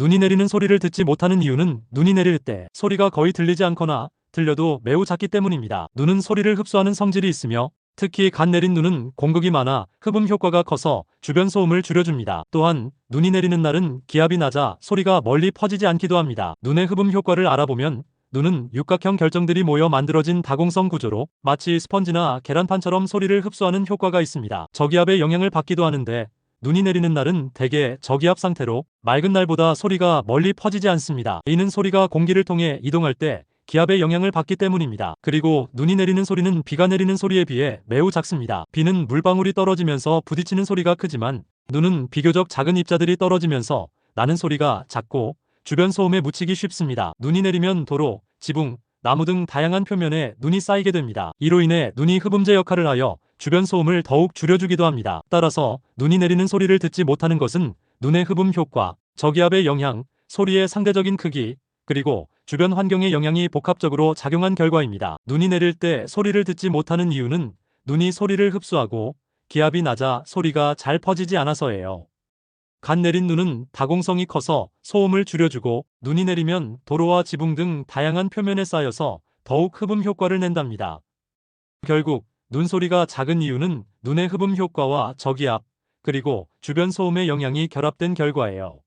눈이 내리는 소리를 듣지 못하는 이유는 눈이 내릴 때 소리가 거의 들리지 않거나 들려도 매우 작기 때문입니다. 눈은 소리를 흡수하는 성질이 있으며 특히 간 내린 눈은 공극이 많아 흡음 효과가 커서 주변 소음을 줄여줍니다. 또한 눈이 내리는 날은 기압이 낮아 소리가 멀리 퍼지지 않기도 합니다. 눈의 흡음 효과를 알아보면 눈은 육각형 결정들이 모여 만들어진 다공성 구조로 마치 스펀지나 계란판처럼 소리를 흡수하는 효과가 있습니다. 저기압의 영향을 받기도 하는데 눈이 내리는 날은 대개 저기압 상태로 맑은 날보다 소리가 멀리 퍼지지 않습니다. 이는 소리가 공기를 통해 이동할 때 기압의 영향을 받기 때문입니다. 그리고 눈이 내리는 소리는 비가 내리는 소리에 비해 매우 작습니다. 비는 물방울이 떨어지면서 부딪히는 소리가 크지만 눈은 비교적 작은 입자들이 떨어지면서 나는 소리가 작고 주변 소음에 묻히기 쉽습니다. 눈이 내리면 도로, 지붕, 나무 등 다양한 표면에 눈이 쌓이게 됩니다. 이로 인해 눈이 흡음재 역할을 하여 주변 소음을 더욱 줄여주기도 합니다. 따라서 눈이 내리는 소리를 듣지 못하는 것은 눈의 흡음 효과, 저기압의 영향, 소리의 상대적인 크기, 그리고 주변 환경의 영향이 복합적으로 작용한 결과입니다. 눈이 내릴 때 소리를 듣지 못하는 이유는 눈이 소리를 흡수하고 기압이 낮아 소리가 잘 퍼지지 않아서예요. 간 내린 눈은 다공성이 커서 소음을 줄여주고 눈이 내리면 도로와 지붕 등 다양한 표면에 쌓여서 더욱 흡음 효과를 낸답니다. 결국 눈 소리가 작은 이유는 눈의 흡음 효과와 저기압 그리고 주변 소음의 영향이 결합된 결과예요.